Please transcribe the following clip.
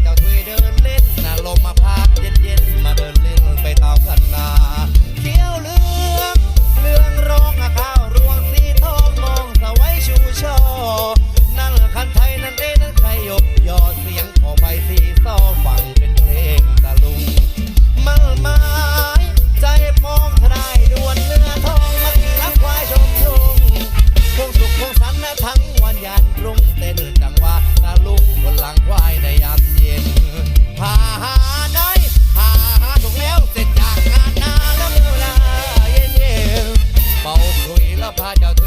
เจ้าถุยเดินเล่นน่ะลมมาพา love how